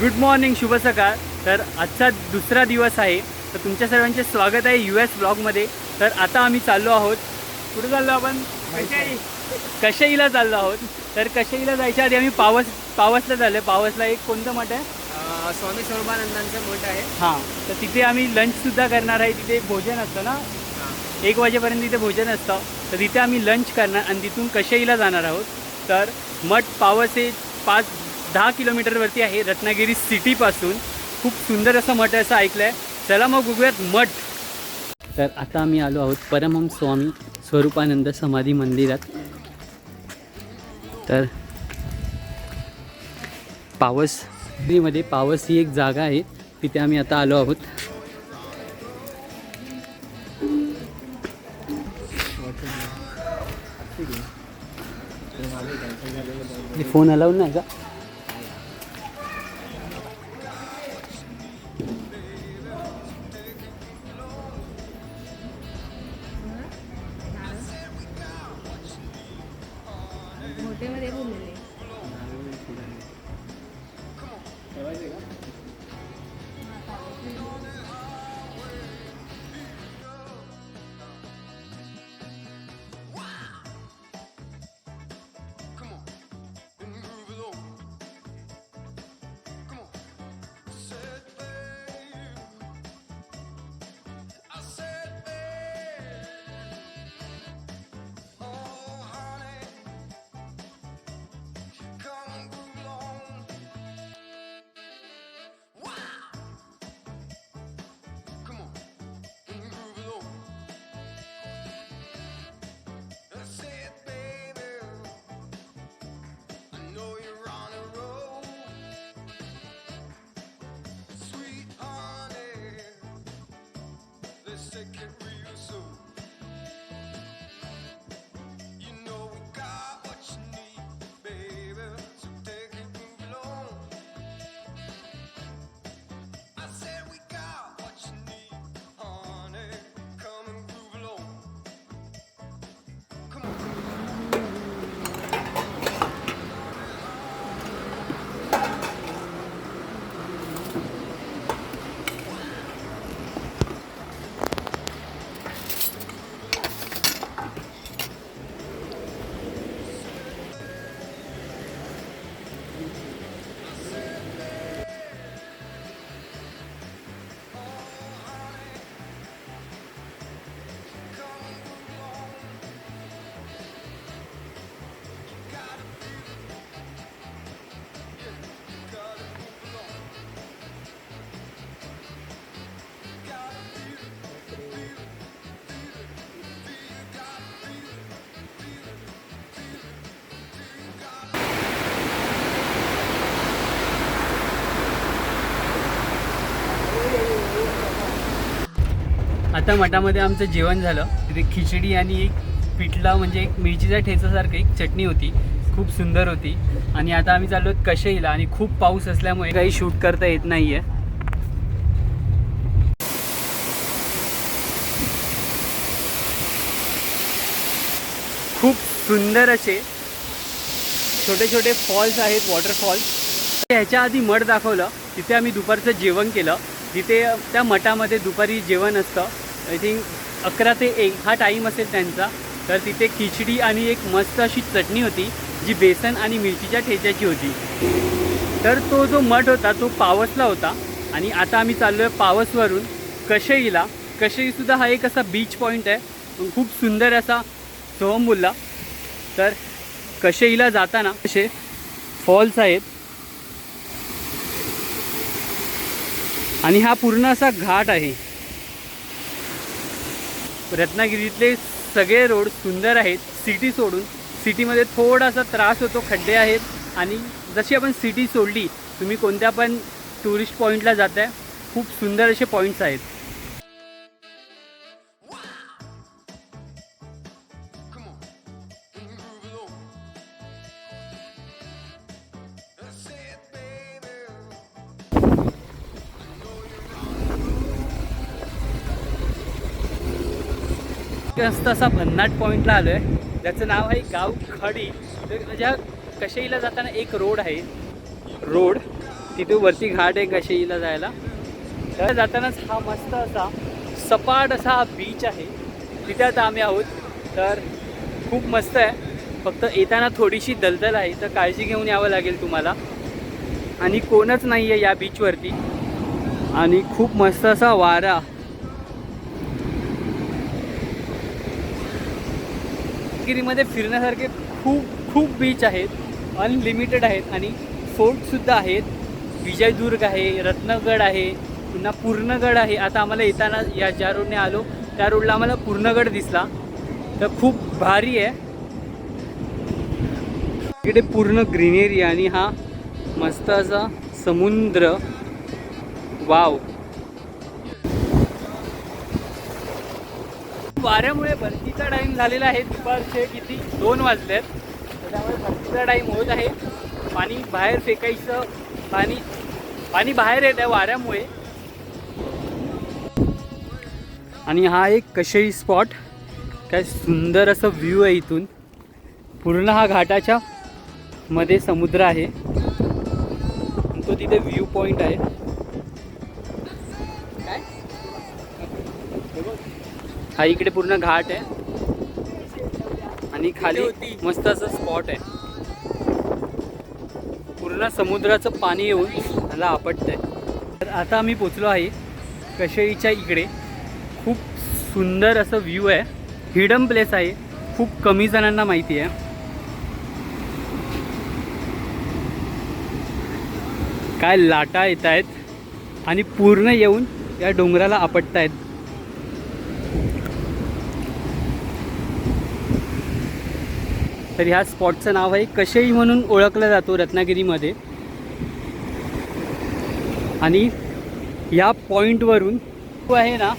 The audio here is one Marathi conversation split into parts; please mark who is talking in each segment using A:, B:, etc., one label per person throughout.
A: गुड मॉर्निंग शुभ सकाळ. तर आजचा दुसरा दिवस आहे. तर तुमच्या सर्वांचे स्वागत आहे यू एस ब्लॉगमध्ये तर आता आम्ही चाललो आहोत. कुठे चाललो आपण? कशईला चाललो आहोत? तर कशईला जायच्या आधी आम्ही पावस पावसला चाललो पावसला एक कोणतं मठ आहे?
B: स्वामी सर्वानंदांचं मठ आहे.
A: हां. तर तिथे आम्ही लंचसुद्धा करणार आहे. तिथे भोजन असतं ना? एक वाजेपर्यंत तिथे भोजन असतं. तर तिथे आम्ही लंच करणार आणि तिथून कशाईला जाणार आहोत? तर मठ पावस हे पाच दहा किलोमीटरवरती आहे रत्नागिरी सिटीपासून खूप सुंदर असं मठ आहे असं ऐकलं आहे चला मग बघूयात मठ. तर आता आम्ही आलो आहोत परमहंस स्वामी स्वरूपानंद समाधी मंदिरात. तर पावसमध्ये पावस ही एक जागा आहे. तिथे आम्ही आता आलो आहोत. फोन अलाउड नाही का
C: मोठेमध्ये बोललेले second real soon. आता मठामध्ये आमचं जेवण झालं. तिथे खिचडी आणि एक पिठला म्हणजे एक मिरचीच्या ठेचासारखं एक चटणी होती. खूप सुंदर होती. आणि आता आम्ही चाललो आहोत कशईला आणि खूप पाऊस असल्यामुळे काही शूट करता येत नाही आहे खूप सुंदर असे छोटे छोटे फॉल्स आहेत वॉटरफॉल्स ह्याच्या आधी मठ दाखवलं. तिथे आम्ही दुपारचं जेवण केलं. तिथे त्या मठामध्ये दुपारी जेवण असतं. आय थिंक अकरा ते एक हा टाईम असेल त्यांचा. तर तिथे खिचडी आणि एक मस्त अशी चटणी होती जी बेसन आणि मिरचीच्या ठेच्याची होती. तर तो जो मठ होता तो पावसला होता. आणि आता आम्ही चाललो आहे पावसवरून कशईला. कशईसुद्धा हा एक असा बीच पॉईंट आहे. खूप सुंदर असा सोहमबुल्ला. तर कशईला जाताना असे फॉल्स आहेत. आणि हा पूर्ण असा घाट आहे. रत्नागिरीतले सगळे रोड सुंदर आहेत. सिटी सोडून सिटीमध्ये थोडासा त्रास होतो खड्डे आहेत. आणि जशी आपण सिटी सोडली तुम्ही कोणत्या पण टुरिस्ट पॉईंटला जाताय खूप सुंदर असे पॉईंट्स आहेत. मस्त असा भन्नाट पॉईंटला आलो आहे त्याचं नाव आहे गाव खडी. तर ज्या कशेईला जाताना एक रोड आहे. रोड तिथे वरती घाट आहे कशेईला जायला. तर जातानाच हा मस्त असा सपाट असा हा बीच आहे. तिथे आता आम्ही आहोत. तर खूप मस्त आहे. फक्त येताना थोडीशी दलदल आहे. तर काळजी घेऊन यावं लागेल तुम्हाला. आणि कोणच नाही आहे या बीचवरती आणि खूप मस्त असा वारा. गिरीमध्ये फिरण्यासारखे खूप खूप बीच आहेत अनलिमिटेड आहेत आणि फोर्टसुद्धा आहेत. विजयदुर्ग आहे रत्नगड आहे पुन्हा पूर्णगड आहे. आता आम्हाला येताना या ज्या रोडने आलो त्या रोडला आम्हाला पूर्णगड दिसला. तर खूप भारी आहे. इकडे पूर्ण ग्रीनरी आणि हा मस्त असा समुद्र. वाव वाऱ्यामुळे भरतीचा टाईम झालेला आहे. दुपारचे किती? दोन वाजलेत. त्यामुळे भरतीचा टाईम होत आहे. पाणी बाहेर फेकायचं. पाणी पाणी बाहेर येत आहे वाऱ्यामुळे. आणि हा एक कशेई स्पॉट काय सुंदर असं व्ह्यू आहे इथून. पूर्ण हा घाटाच्या मध्ये समुद्र आहे. तो तिथे व्ह्यू पॉईंट आहे. हा इकडे पूर्ण घाट आहे. आणि खाली मस्त असं स्पॉट आहे. पूर्ण समुद्राचं पाणी येऊन मला आपटत आहे तर आता आम्ही पोचलो आहे कशेईच्या इकडे. खूप सुंदर असं व्ह्यू आहे. हिडन प्लेस आहे. खूप कमी जणांना माहिती आहे. काय लाटा येत आहेत आणि पूर्ण येऊन या डोंगराला आपटत तर ह्या स्पॉटचं नाव आहे कशेई म्हणून ओळखला जातो रत्नागिरीमध्ये. आणि ह्या पॉईंटवरून तो आहे ना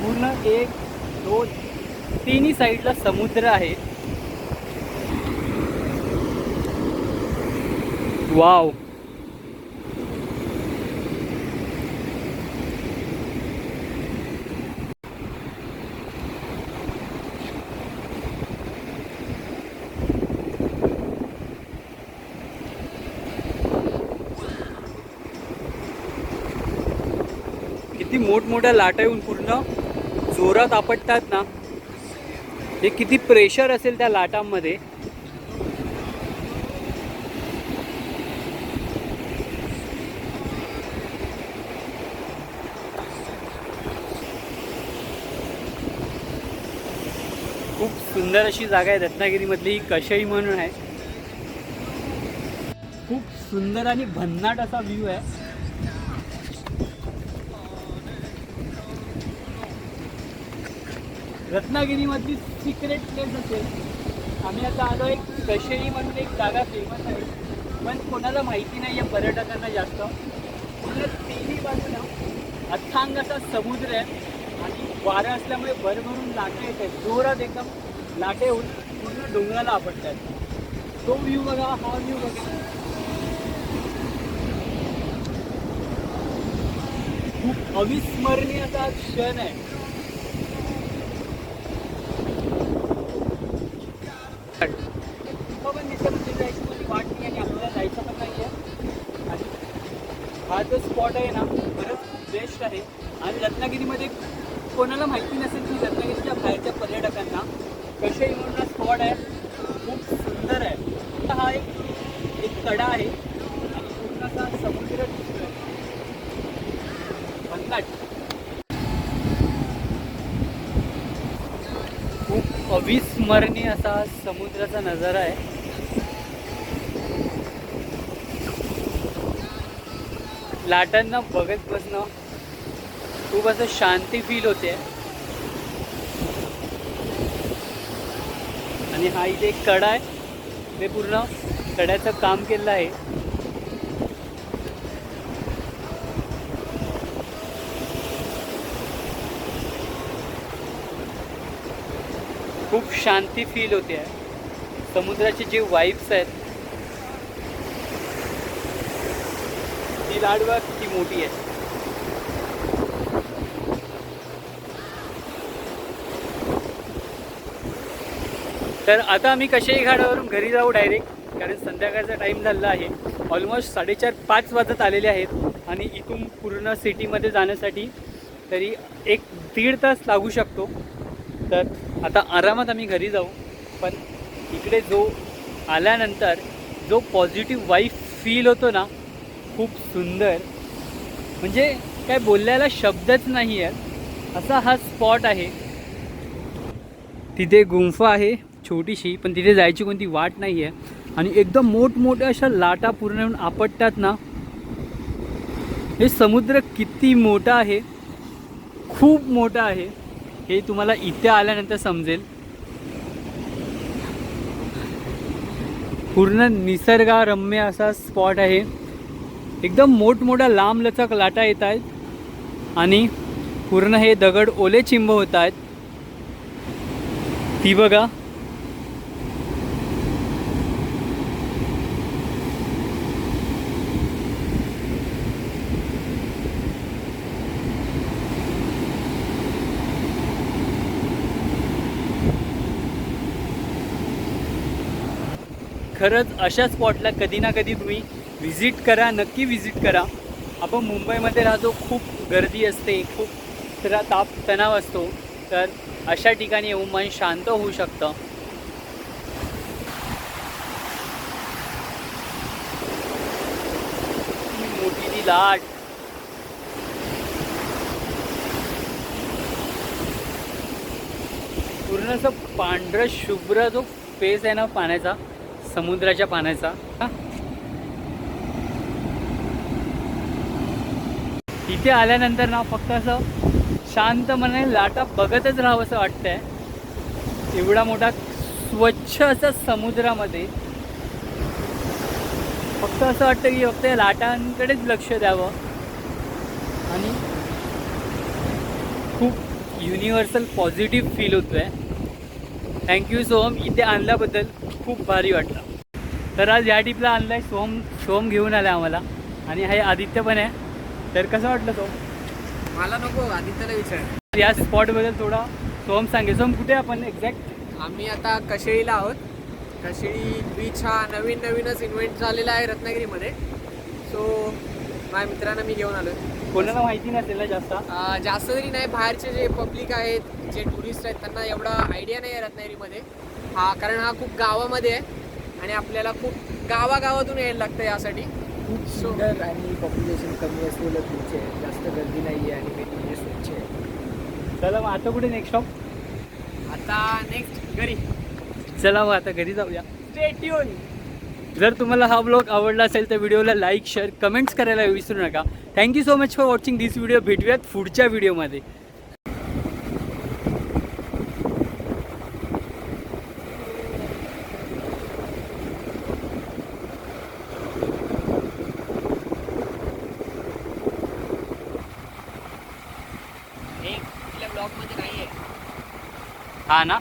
C: पूर्ण एक दोन तिन्ही साईडला समुद्र आहे. वाव किती मोठमोठ्या लाटा येऊन पूर्ण जोरात आपटतात ना हे किती प्रेशर असेल त्या लाटांमध्ये. खूप सुंदर अशी जागा आहे रत्नागिरीमधली ही कशई म्हणून आहे. खूप सुंदर आणि भन्नाट असा व्ह्यू आहे. रत्नागिरीमधली सिक्रेट प्लेस असेल. आम्ही आता आलो एक कशेरी म्हणून एक जागा फेमस आहे. पण कोणाला माहिती नाही आहे पर्यटकांना जास्त. पूर्ण तिन्ही बाजूला अथांग असा समुद्र आहे. आणि वारं असल्यामुळे भरभरून लाटे येत आहेत. जोरात एकदम लाटे होऊन पूर्ण डोंगराला आपटत आहेत. तो व्ह्यू बघा हा व्ह्यू बघा. खूप अविस्मरणीय असा क्षण आहे. स्पॉट आहे ना खरंच बेस्ट आहे. आणि रत्नागिरीमध्ये कोणाला माहिती नसेल की रत्नागिरीच्या बाहेरच्या पर्यटकांना कसे म्हणून स्पॉट आहे खूप सुंदर आहे. हा एक एक कडा आहे. आणि पूर्ण असा समुद्र भन्नाट खूप अविस्मरणीय असा समुद्राचा नजारा आहे. लाटांना बघत बसणं खूप असं शांती फील होते. आणि हा इथे एक कडा आहे. ते पूर्ण कड्याचं काम केलेलं आहे. खूप शांती फील होते. आहे समुद्राचे जे वाईब्स आहेत झाड बघ किती मोठी आहे तर आता आम्ही कशाही घाडावरून घरी जाऊ डायरेक्ट कारण संध्याकाळचा टाईम झाला आहे. ऑलमोस्ट साडेचार पाच वाजत आलेले आहेत आणि इथून पूर्ण सिटीमध्ये जाण्यासाठी तरी एक दीड तास लागू शकतो. तर आता आरामात आम्ही घरी जाऊ. पण इकडे जो आल्यानंतर जो पॉझिटिव्ह वाईफ फील होतो ना खूप सुंदर. म्हणजे काय बोलल्याला शब्दच नाही आहेत असा हा स्पॉट आहे. तिथे गुंफा आहे छोटीशी पण तिथे जायची कोणती वाट नाही आहे आणि एकदम मोठमोठ्या अशा लाटा पूर्ण येऊन आपटतात ना. हे समुद्र किती मोठा आहे. खूप मोठा आहे. हे तुम्हाला इथे आल्यानंतर समजेल. पूर्ण निसर्गारम्य असा स्पॉट आहे. एकदम मोठमोठ्या लांबलचक लाटा येत आहेत आणि पूर्ण हे दगड ओले चिंब होत आहेत. ती बघा. खरंच अशा स्पॉटला कधी ना कधी तुम्ही व्हिजिट करा नक्की व्हिजिट करा. आपण मुंबईमध्ये राहतो खूप गर्दी असते खूप तर ताप तणाव असतो. तर अशा ठिकाणी येऊन मन शांत होऊ शकतं. मोठी ती लाट. पूर्ण असं पांढरं शुभ्र जो फेस आहे ना पाण्याचा समुद्राच्या पाण्याचा इथे आल्यानंतर ना फक्त असं शांत मनाने लाटा बघतच राहावं असं वाटतंय. एवढा मोठा स्वच्छ असा समुद्रामध्ये फक्त असं वाटतं की फक्त या लाटांकडेच लक्ष द्यावं. आणि खूप युनिव्हर्सल पॉझिटिव्ह फील होतो आहे थँक्यू सोहम. इथे आणल्याबद्दल खूप भारी वाटलं. तर आज या टिपला आणलाय सोहम सोहम घेऊन आला आम्हाला. आणि हे आदित्य पण आहे. तर कसं वाटलं सोहम
B: मला नको आदित्यला विचार.
C: या स्पॉटबद्दल थोडा सोहम सांगे सोहम कुठे आपण एक्झॅक्ट
B: आम्ही आता कशेळीला आहोत. कशेळी बीच हा नवीन नवीनच इन्व्हेंट झालेला आहे रत्नागिरीमध्ये. सो माझ्या मित्रांना मी घेऊन आलो
C: कोणाला माहिती नसेल ना जास्त?
B: जास्त तरी नाही. बाहेरचे जे पब्लिक आहेत जे टुरिस्ट आहेत त्यांना एवढा आयडिया नाही आहे रत्नागिरीमध्ये. हा कारण हा खूप गावामध्ये आहे. आणि आपल्याला खूप गावागावातून यायला लागतं यासाठी.
A: खूप सुंदर आणि पॉप्युलेशन कमी असलेलं बीच आहे. जास्त गर्दी नाही आहे आणि मेन म्हणजे स्वच्छ आहे.
C: चला मग आता कुठे नेक्स्ट स्टॉप
B: आता नेक्स्ट घरी.
C: चला मग आता घरी जाऊया. जर तुम्हाला हा ब्लॉग आवडला असेल तर व्हिडिओला लाईक शेअर कमेंट्स करायला विसरू नका. Thank you so much for watching this video भेटूयात पुढच्या व्हिडिओमध्ये
B: एक आपल्या ब्लॉगमध्ये नाही आहे
C: हा